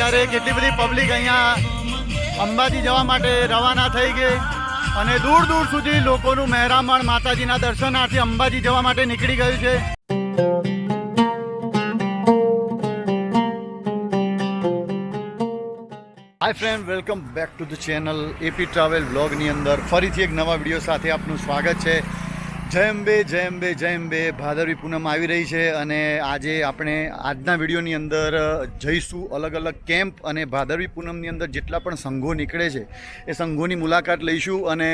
અત્યારે કેટલી બધી પબ્લિક અહીંયા અંબાજી જવા માટે રવાના થઈ ગઈ અને દૂર દૂર સુધી લોકોનું મહેરામણ માતાજીના દર્શનાર્થે અંબાજી જવા માટે નીકળી ગયું છે. Hi friend welcome back to the channel AP travel બ્લોગની અંદર ફરીથી એક નવા વીડિયો સાથે આપનું સ્વાગત છે. જય અંબે જય અંબે જય અંબે ભાદરવી પૂનમ આવી રહી છે અને આજે આપણે આજના વિડીયોની અંદર જઈશું અલગ અલગ કેમ્પ અને ભાદરવી પૂનમની અંદર જેટલા પણ સંઘો નીકળે છે એ સંઘોની મુલાકાત લઈશું અને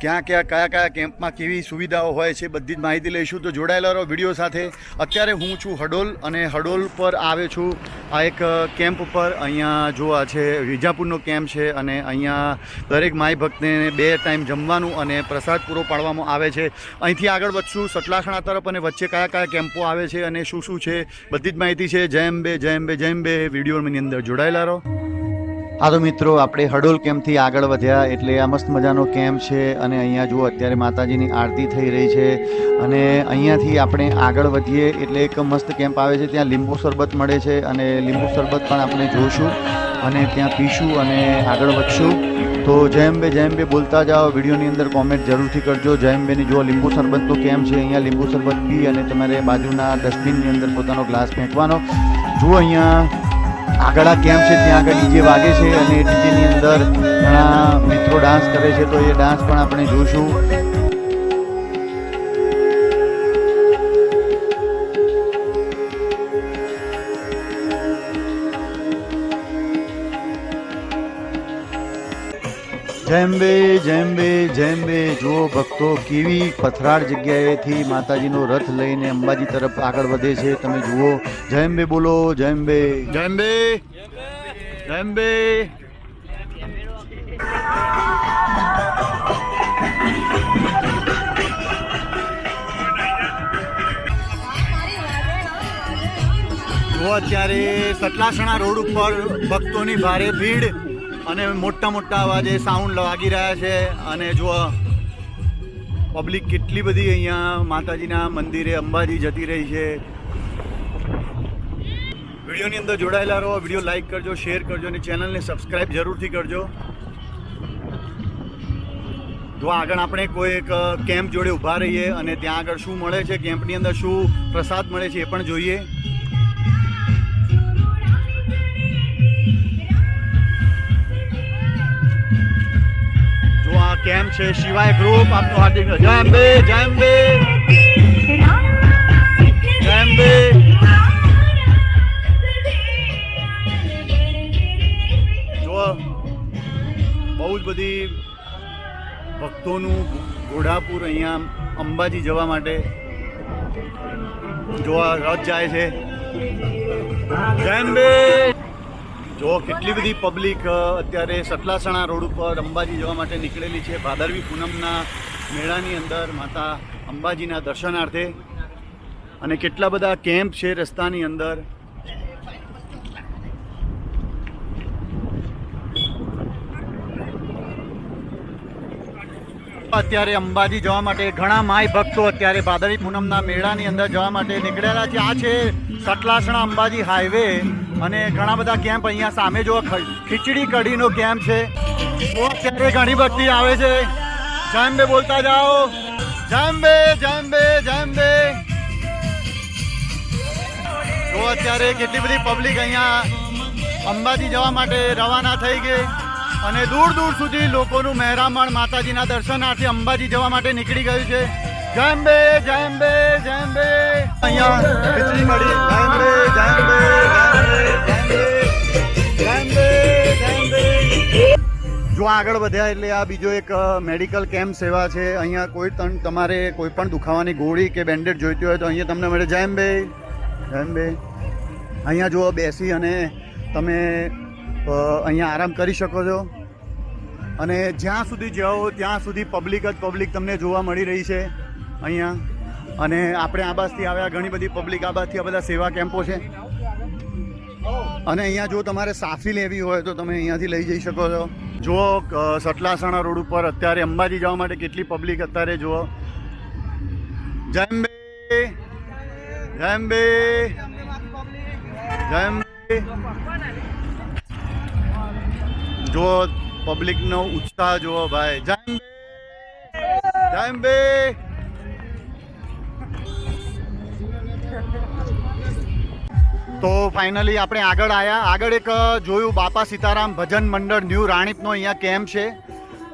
ક્યાં ક્યાં, કયા કયા કેમ્પમાં કેવી સુવિધાઓ હોય છે બધી જ માહિતી લઈશું. તો જોડાયેલા રહો વીડિયો સાથે. અત્યારે હું છું હડોલ અને હડોલ પર આવ્યો છું. આ એક કેમ્પ પર અહીંયા જો આ છે, વિજાપુરનો કેમ્પ છે અને અહીંયા દરેક માઈ ભક્તને બે ટાઈમ જમવાનું અને પ્રસાદ પૂરો પાડવામાં આવે છે. અહીંથી આગળ વધશું. સટલાસણા તરફ અને વચ્ચે કયા કયા કેમ્પો આવે છે અને શું શું છે? બધી જ માહિતી છે. જય અંબે જય અંબે જય અંબે. વિડીયોની અંદર જોડાયેલા રહો. હા તો મિત્રો, આપણે હડોલ કેમ્પથી આગળ વધ્યા એટલે આ મસ્ત મજાનો કેમ્પ છે અને અહીંયા જુઓ, અત્યારે માતાજીની આરતી થઈ રહી છે અને અહીંયાથી આપણે આગળ વધીએ એટલે એક મસ્ત કેમ્પ આવે છે. ત્યાં લીંબુ શરબત મળે છે અને લીંબુ શરબત પણ આપણે જોશું અને ત્યાં પીશું અને આગળ વધશું. તો જયંબે જયંબે બોલતા જાઓ. વિડીયોની અંદર કોમેન્ટ જરૂરથી કરજો. જયંબેની જો લીંબુ શરબત તો કેમ છે? અહીંયા લીંબુ શરબત પી અને તમારે બાજુના ડસ્ટબિનની અંદર પોતાનો ગ્લાસ ફેંકવાનો. જુઓ અહીંયા, આગળ આ કેમ્પ છે? ત્યાં આગળ ડીજે વાગે છે અને ડીજેની અંદર ઘણા મિત્રો ડાન્સ કરે છે. તો એ ડાન્સ પણ આપણે જોઈશું. જયંબે જયંબે જયંબે જુઓ ભક્તો, કેવી પથરાળ જગ્યાએથી માતાજીનો રથ લઈને અંબાજી તરફ આગળ વધે છે. તમે જુઓ જયંબે બોલો જયંબે જયંબે જયંબે અત્યારે સતલાસણા રોડ ઉપર ભક્તોની ભારે ભીડ. અને મોટા મોટા અવાજે સાઉન્ડ વાગી રહ્યા છે. અને જો પબ્લિક કેટલી બધી અહીંયા માતાજીના મંદિરે અંબાજી જતી રહી છે. વિડીયોની અંદર જોડાયેલા રહો, વીડિયો લાઈક કરજો શેર કરજો અને ચેનલને સબસ્ક્રાઈબ જરૂરથી કરજો. જો આગળ આપણે કોઈ એક કેમ્પ જોડે ઊભા રહીએ અને ત્યાં આગળ શું મળે છે કેમ્પની અંદર શું પ્રસાદ મળે છે એ પણ જોઈએ. આ કેમ્પ છે શિવાય ગ્રુપ આપનું હાર્દિક જય અંબે જય અંબે. જય અંબે. જો બહુ જ બધી ભક્તોનું ઘોડાપુર અહીંયા અંબાજી જવા માટે જોવા રથ જાય છે. જય અંબે. જો કેટલી બધી પબ્લિક અત્યારે સટલાસણા રોડ ઉપર અંબાજી જવા માટે નીકળેલી છે. ભાદરવી પૂનમના મેળાની અંદર માતા અંબાજીના દર્શનાર્થે અને કેટલા બધા કેમ્પ છે રસ્તાની અંદર. અત્યારે અંબાજી જવા માટે ઘણા માય ભક્તો અત્યારે ભાદરવી પૂનમના મેળાની અંદર જવા માટે નીકળેલા છે. આ છે સટલાસણા અંબાજી હાઈવે. અને ઘણા બધા કેમ્પ અહીંયા સામે જો ખીચડી કઢીનો કેમ્પ છે. અત્યારે ઘણી ભક્તિ આવે છે. જયંબે બોલતા જાઓ. જયંબે જયંબે જયંબે. તો અત્યારે કેટલી બધી પબ્લિક અહીંયા અંબાજી જવા માટે રવાના થઈ ગઈ અને દૂર દૂર સુધી લોકોનું મહેરામણ માતાજીના દર્શનાર્થે અંબાજી જવા માટે નીકળી ગયું છે. જય બે જય બે જય બે અહીંયા ખીચડી મળી. અંબે આગળ વધ્યા એટલે આ બીજો એક મેડિકલ કેમ્પ સેવા છે. અહીંયા કોઈ પણ તમારે કોઈ પણ દુખાવાની ગોળી કે બેન્ડેડ જોઈતી હોય તો અહીંયા તમને મળે. જય બે જય બે અહીંયા જુઓ, બેસી અને તમે અહીંયા આરામ કરી શકો છો. અને જ્યાં સુધી જાઓ, ત્યાં સુધી પબ્લિક જ પબ્લિક તમને જોવા મળી રહી છે અહીંયા. અને આપણે આબાસથી આવ્યા, ઘણી બધી પબ્લિક આબાસથી આ બધા સેવા કેમ્પો છે. અને અહીંયા જો તમારે સાફી લેવી હોય તો તમે અહીંયાથી લઈ જઈ શકો છો. જો સટલાસણા રોડ ઉપર અત્યારે અંબાજી જવા માટે કેટલી પબ્લિક અત્યારે જુઓ. જય અંબે. જય અંબે. જય અંબે. જો પબ્લિકનો ઉત્સાહ જુઓ ભાઈ. જય અંબે! તો ફાઇનલી આપણે આગળ આવ્યા આગળ એક જોયું બાપા સીતારામ ભજન મંડળ ન્યૂ રાણીપનો અહીંયા કેમ્પ છે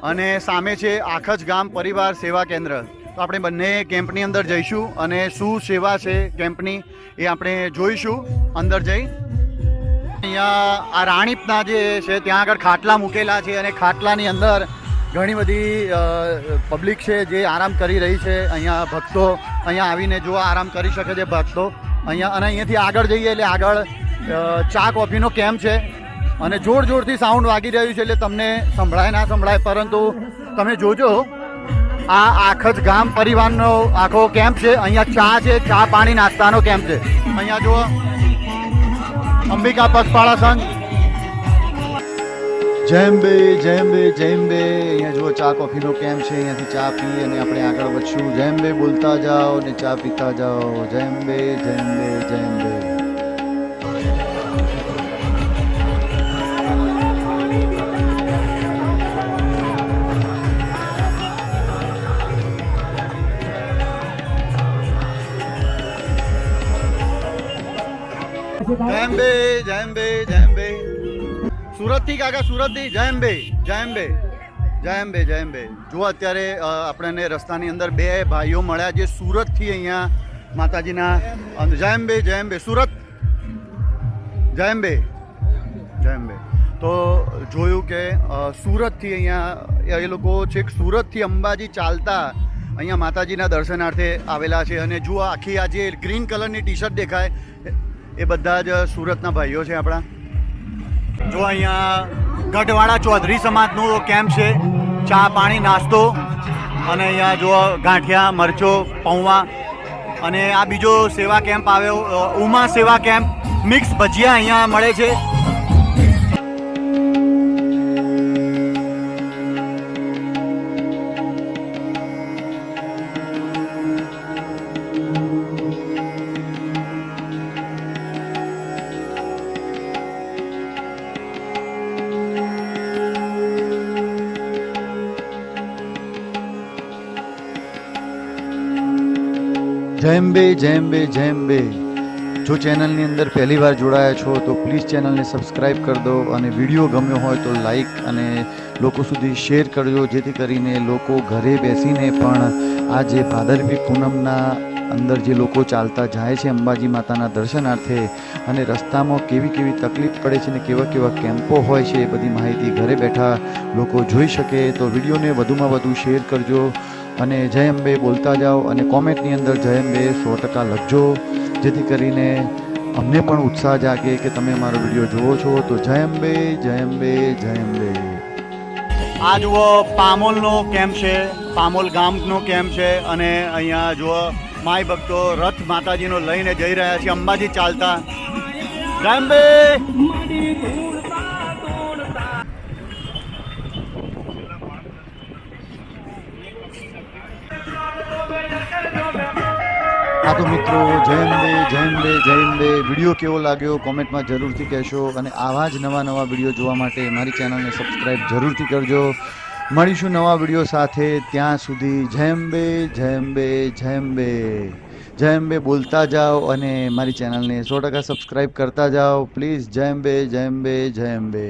અને સામે છે આખજ ગામ પરિવાર સેવા કેન્દ્ર. તો આપણે બંને કેમ્પની અંદર જઈશું અને શું સેવા છે કેમ્પની એ આપણે જોઈશું અંદર જઈ. અહીંયા આ રાણીપના જે છે ત્યાં આગળ ખાટલા મૂકેલા છે અને ખાટલાની અંદર ઘણી બધી પબ્લિક છે જે આરામ કરી રહી છે. અહીંયા ભક્તો અહીંયા આવીને જો આરામ કરી શકે છે ભક્તો. અહીંયા અને અહીંયાથી આગળ જઈએ એટલે આગળ ચા કોફીનો કેમ્પ છે. અને જોર જોરથી સાઉન્ડ વાગી રહ્યું છે એટલે તમને સંભળાય ના સંભળાય, પરંતુ તમે જોજો. આ આખ જ ગામ પરિવારનો આખો કેમ્પ છે. અહીંયા ચા છે, ચા પાણી નાસ્તાનો કેમ્પ છે. અહીંયા જુઓ. અંબિકા પગપાળા સંઘ. જેમ્બે જેમ્બે જેમ્બે અહીંયા જુઓ, ચા કોફીનો કેમ્પ છે? અહીંયાથી ચા પી અને આપણે આગળ વધશું. જેમ્બે બોલતા જાઓ ને ચા પીતા જાઓ. જેમ્બે જેમ્બે જેમ્બે સુરતથી કાકા, સુરતથી. જય અંબે જય અંબે જો અત્યારે આપણને રસ્તાની અંદર બે ભાઈઓ મળ્યા જે સુરતથી અહીંયા માતાજીના. જય અંબે જય અંબે. સુરત. જયંબે જયંબે તો જોયું કે સુરતથી અહીંયા એ લોકો છેક સુરતથી અંબાજી ચાલતા અહીંયા માતાજીના દર્શનાર્થે આવેલા છે. અને જુઓ, આખી આ જે ગ્રીન કલરની ટી શર્ટ દેખાય, એ બધા જ સુરતના ભાઈઓ છે આપણા. જો અહીંયા ગઢવાડા ચૌધરી સમાજનું કેમ્પ છે, ચા પાણી નાસ્તો અને અહીંયા જો ગાંઠિયા, મરચો, પૌવા અને આ બીજો સેવા કેમ્પ આવ્યો ઉમા સેવા કેમ્પ મિક્સ ભજીયા અહીંયા મળે છે. જેમ્બે જેમ્બે જેમ્બે. જો ચેનલની અંદર પહેલી વાર જોડાયા છો, તો પ્લીઝ ચેનલને સબસ્ક્રાઇબ કરી દો અને વીડિયો ગમ્યો હોય તો લાઈક અને લોકો સુધી શેર કરજો, જેથી કરીને લોકો ઘરે બેસીને પણ આ જે ભાદરવી પૂનમના અંદર જે લોકો ચાલતા જાય છે અંબાજી માતાના દર્શનાર્થે અને રસ્તામાં કેવી કેવી તકલીફ પડે છે ને કેવા કેવા કેમ્પો હોય છે એ બધી માહિતી ઘરે બેઠા લોકો જોઈ શકે, તો વિડીયોને વધુમાં વધુ શેર કરજો. અને જય અંબે બોલતા જાઓ અને કોમેન્ટની અંદર જય અંબે સો ટકા લખજો, જેથી કરીને અમને પણ ઉત્સાહ જાગે કે તમે મારો વીડિયો જુઓ છો. તો જય અંબે જય અંબે જય અંબે આ જુઓ, પામોલનો કેમ્પ છે, પામોલ ગામનો કેમ્પ છે અને અહીંયા જુઓ, માય ભક્તો રથ માતાજીનો લઈને જઈ રહ્યા છે, અંબાજી ચાલતા. જય અંબે હા મિત્રો, જય અંબે જય અંબે જય અંબે વીડિયો કેવો લાગ્યો કોમેન્ટમાં જરૂરથી કહેશો અને આવા જ નવા નવા વીડિયો જોવા માટે મારી ચેનલને સબસ્ક્રાઈબ જરૂરથી કરજો. મળીશું નવા વીડિયો સાથે. ત્યાં સુધી જય અંબે જય અંબે જય અંબે. જય અંબે બોલતા જાઓ અને મારી ચેનલને સો ટકા સબસ્ક્રાઈબ કરતા જાઓ. પ્લીઝ જય અંબે જય અંબે જય અંબે.